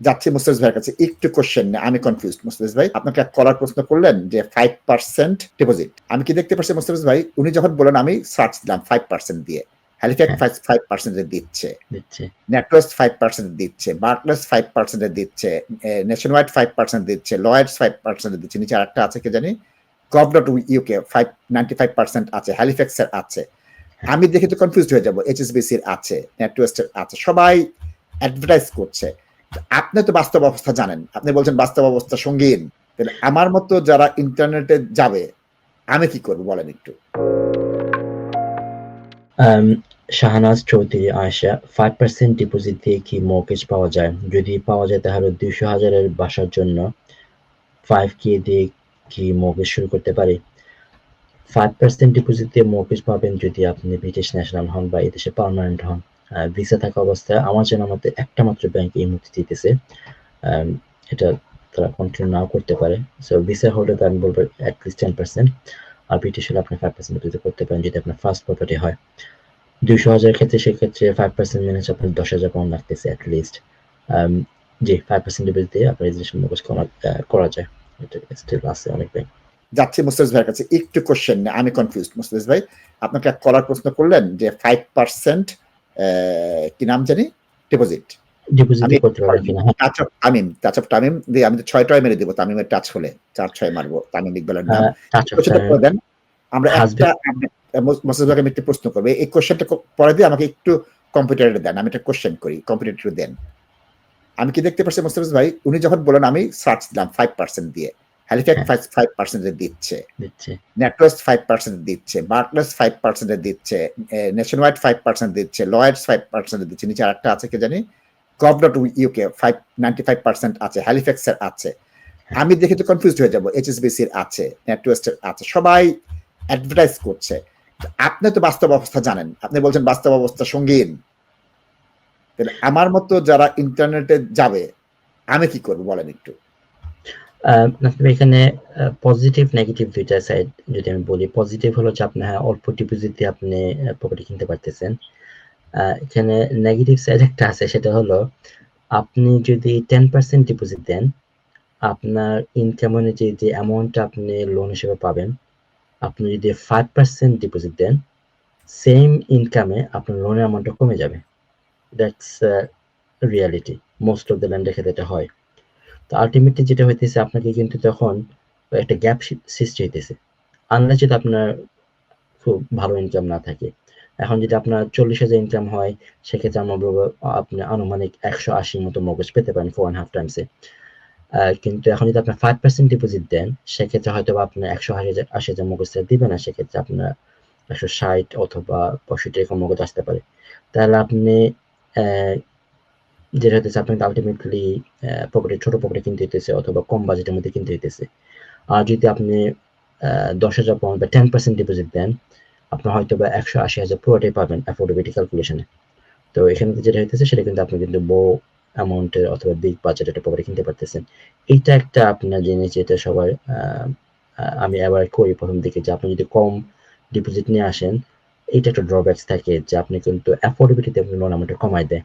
যাচ্ছি মুস্তাফিজ ভাইয়ের কাছে। একটু কোশ্চেন নেই আমি কনফিউজ মুস্তাফিজ ভাই আপনাকে এক কলার প্রশ্ন করলেন যে ফাইভ পার্সেন্ট ডিপোজিট আমি কি দেখতে পাচ্ছি মুস্তাফিজ ভাই? উনি যখন বলেন আমি সার্চ দিলাম ফাইভ পার্সেন্ট দিয়ে। হ্যালিফ্যাক্স ফাইভ ফাইভ পার্সেন্টে দিচ্ছে। নেটওয়ার্স ফাইভ পার্সেন্ট দিচ্ছে। বার্কলেস ফাইভ পার্সেন্টে দিচ্ছে। নেশন ওয়াইড ফাইভ পার্সেন্ট দিচ্ছে। লয়েডস ফাইভ পার্সেন্টে দিচ্ছে। নিচে আরেকটা আছে কি জানি? Gov dot UK five ninety five percent আছে। হ্যালিফ্যাক্সের আছে। আমি দেখে তো কনফিউজ হয়ে যাব। এইচএসবিসির আছে। নেটওয়েস্টের আছে। সবাই অ্যাডভার্টাইজ করছে। আপনি তো বাস্তব অবস্থা জানেন। আপনি বলছেন বাস্তব অবস্থা সঙ্গীন। তাহলে আমার মতো যারা ইন্টারনেটে যাবে, আমি কি করব বলেন একটু। শাহনাজ চৌধুরী আয়সা ফাইভ পার্সেন্ট ডিপোজিট দিয়ে কি মর্গেজ পাওয়া যায়? যদি পাওয়া যায় তাহলে দুইশো হাজারের বাসার জন্য ফাইভ কে দিয়ে কি মর্গেজ শুরু করতে পারি? ফাইভ পার্সেন্ট ডিপোজিট দিয়ে মর্গেজ পাবেন যদি আপনি ব্রিটিশ ন্যাশনাল হন বা এদেশে পার্মানেন্ট হন। ভিসা থাকা অবস্থায় আমার যেন আমাদের একটা মাত্র ব্যাংক এই মুহূর্তে দিতেছে। এটা তারা কন্টিনিউ নাও করতে পারে। সো ভিসা হোল্ডার আমি বলব অ্যাটলিস্ট টেন পার্সেন্ট আর ব্রিটিশ হলে আপনি ফাইভ পার্সেন্ট ডিপোজিট করতে পারেন যদি আপনার ফার্স্ট প্রপার্টি হয়। দুইশো হাজার ক্ষেত্রে সেক্ষেত্রে ফাইভ পার্সেন্ট মেনে হচ্ছে আপনার দশ হাজার পাউন্ড লাগতেছে অ্যাটলিস্ট জি ফাইভ পার্সেন্ট ডিপোজিট দিয়ে আপনার জিনিস মুখোশ করা যায়। এটা স্টিল আছে অনেক ব্যাংক যাচ্ছি ভাইয়ের কাছে। একটু কোশ্চেন আমি কনফিউজ মুস্তাফিজ ভাই। আপনাকে কলার প্রশ্ন করলেন যে ফাইভ পার্সেন্ট কি নাম জানি? ডিপোজিট আমি হ্যাঁ। Touch of Tamim touch of Tamim দিয়ে আমি তো ছয় টয় মেরে দিব তামিমের টাচ হলে। চার ছয় মারবো তামিম ইকবালের নাম। আহ, touch of কোশ্চেনটা time, করে দেন। আমরা একটা মোসাদ আমি একটু প্রশ্ন করব। এই কোশ্চেনটা পরে দিয়ে আমাকে একটু কম্পিউটারে দেন আমি একটা কোশ্চেন করি কম্পিউটারে দেন। আমি কি দেখতে পাচ্ছি মোস্তাফিজ ভাই? উনি যখন বলেন আমি সার্চ দিলাম ফাইভ পার্সেন্ট দিয়ে। হ্যালিফ্যাক্স ফাইভ ফাইভ পার্সেন্টে দিচ্ছে। নেটওয়ার্স ফাইভ পার্সেন্ট দিচ্ছে। বার্কলেস ফাইভ পার্সেন্টে দিচ্ছে। নেশন ওয়াইড ফাইভ পার্সেন্ট দিচ্ছে। লয়েডস ফাইভ পার্সেন্টে দিচ্ছে। নিচে আরেকটা আছে কি জানি? Dot UK five ninety five percent আছে। হ্যালিফ্যাক্সের আছে আমি দেখে তো কনফিউজ হয়ে যাব। এইচএসবিসির আছে। নেটওয়েস্টের আছে। সবাই অ্যাডভার্টাইজ করছে। আপনি তো বাস্তব অবস্থা জানেন। আপনি বলছেন বাস্তব অবস্থা সঙ্গীন। আমার মতো যারা ইন্টারনেটে যাবে আমি কি করব? বলেন একটু। আপনার এখানে পজিটিভ নেগেটিভ দুইটা সাইড যদি আমি বলি পজিটিভ হলো যে আপনি হ্যাঁ অল্প ডিপোজিট দিয়ে আপনি প্রপার্টি কিনতে পারতেছেন। এখানে নেগেটিভ সাইড একটা আছে, সেটা হলো আপনি যদি টেন পার্সেন্ট ডিপোজিট দেন, আপনার ইনকাম অনুযায়ী যে অ্যামাউন্টটা আপনি লোন হিসেবে পাবেন, আপনি যদি ফাইভ পার্সেন্ট ডিপোজিট দেন সেম ইনকামে আপনার লোনের অ্যামাউন্টটা কমে যাবে। That's reality most of the ল্যান্ডের ক্ষেত্রে এটা হয়। তো আলটিমেটলি যেটা হইতেছে, আপনাকে কিন্তু তখন একটা গ্যাপ সৃষ্টি হইতেছে। আনলেস যদি আপনার খুব ভালো ইনকাম না থাকে। এখন যদি আপনার চল্লিশ হাজার ইনকাম হয়, সেক্ষেত্রে আমরা বলব, আপনি আনুমানিক একশো আশির মতো মগজ পেতে পারেন ফোর অ্যান্ড হাফ টাইমসে কিন্তু এখন যদি আপনার ফাইভ পার্সেন্ট ডিপোজিট দেন, সেক্ষেত্রে হয়তো আপনার একশো হাজার, আশি হাজার মগজটা দিবে না, সেক্ষেত্রে আপনার একশো ষাট অথবা পঁয়ষট্টি এরকম মগজ আসতে পারে। তাহলে আপনি যেটা হতেছে আপনাকে আলটিমেটলি পকেটে ছোট পকেটে কিনতে হইতেছে অথবা কম বাজেটের মধ্যে কিনতে হইতেছে। আর যদি আপনি দশ হাজার পাউন্ড বা টেন পার্সেন্ট ডিপোজিট দেন আপনার হয়তো বা একশো আশি হাজার পুরোটাই পাবেন অ্যাফোর্ডেবিলিটি ক্যালকুলেশনে তো এখানে যেটা হইতেছে, সেটা কিন্তু আপনি কিন্তু বড় অ্যামাউন্টের অথবা বিগ বাজেট একটা পকেটে কিনতে পারতেছেন। এইটা একটা আপনার জিনিস যেটা সবার আমি আবার করি প্রথম দিকে যে আপনি যদি কম ডিপোজিট নিয়ে আসেন এইটা একটা ড্রব্যাকস থাকে যে আপনি কিন্তু অ্যাফোর্ডেবিলিটিতে লোন অ্যামাউন্টটা কমাই দেয়।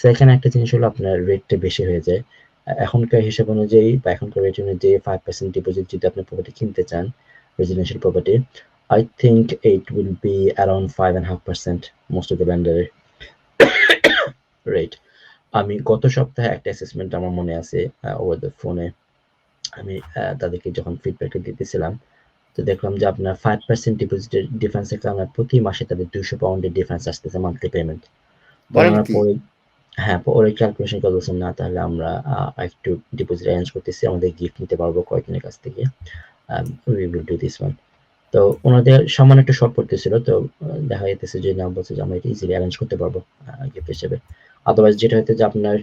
সেখানে একটা জিনিস হলো আপনার রেটটা বেশি হয়ে যায়। এখনকার হিসাব অনুযায়ী বা এখনকার রেট অনুযায়ী ফাইভ পার্সেন্ট ডিপোজিট যদি আপনি প্রপার্টি কিনতে চান residential property I think it will be around five and half percent most of the ব্যান্ডারের rate আমি গত সপ্তাহে একটা অ্যাসেসমেন্ট আমার মনে আছে ওভার দ্য ফোনে আমি তাদেরকে যখন ফিডব্যাকটা দিতেছিলাম তো দেখলাম যে আপনার ফাইভ পার্সেন্ট ডিপোজিটের ডিফারেন্সের কারণে প্রতি মাসে তাদের দুইশো পাউন্ডের ডিফারেন্স আসতেছে মান্থলি পেমেন্ট? পরে হ্যাঁ পরে ক্যালকুলেশন করে বলছেন না তাহলে আমরা একটু ডিপোজিট অ্যারেঞ্জ করতেছি আমাদের গিফট নিতে পারব কয়েকজনের কাছ থেকে। We will do this one তো ওনাদের সামান্য একটু শর্ট পড়তেছিল তো দেখা যাইতেছে যে না বলছে যে আমরা এটা ইজিলি অ্যারেঞ্জ করতে পারব গিফট হিসেবে। আদারওয়াইজ যেটা হইতে যে আপনার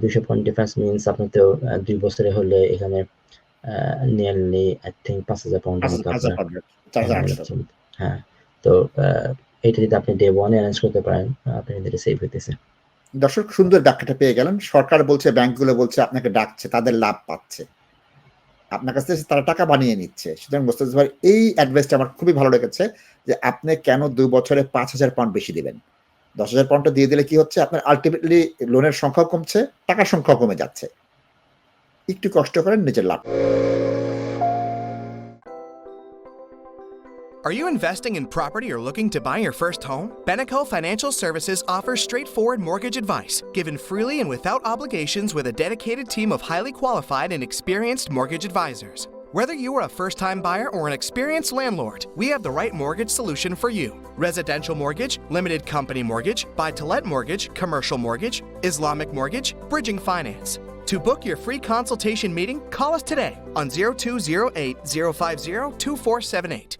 দুইশো পয়েন্ট ডিফারেন্স মিনস আপনার তো দুই বছরে হলে এখানে নিয়ারলি আই থিঙ্ক পাঁচ হাজার হ্যাঁ তো এটা যদি আপনি ডে ওয়ানে অ্যারেঞ্জ করতে পারেন আহ, আপনার সেভ হইতেছে দর্শক সুন্দর ব্যাখ্যাটা পেয়ে গেলেন। সরকার বলছে ব্যাংকগুলো বলছে আপনাকে ডাকছে তাদের লাভ পাচ্ছে। আপনার কাছ থেকে তারা টাকা বানিয়ে নিচ্ছে। সুতরাং মোস্তাফিজ ভাই এই অ্যাডভাইসটা আমার খুবই ভালো লেগেছে যে আপনি কেন দুই বছরে পাঁচ হাজার পাউন্ড বেশি দিবেন? দশ হাজার পাউন্ডটা দিয়ে দিলে কি হচ্ছে? আপনার আলটিমেটলি লোনের সংখ্যাও কমছে টাকার সংখ্যাও কমে যাচ্ছে। একটু কষ্ট করেন নিজের লাভ Are you investing in property or looking to buy your first home? Beneco Financial Services offers straightforward mortgage advice, given freely and without obligations with a dedicated team of highly qualified and experienced mortgage advisors. Whether you are a first time buyer or an experienced landlord, we have the right mortgage solution for you. Residential mortgage, limited company mortgage, buy to let mortgage, commercial mortgage, Islamic mortgage, bridging finance. To book your free consultation meeting, call us today on 0208 050 2478.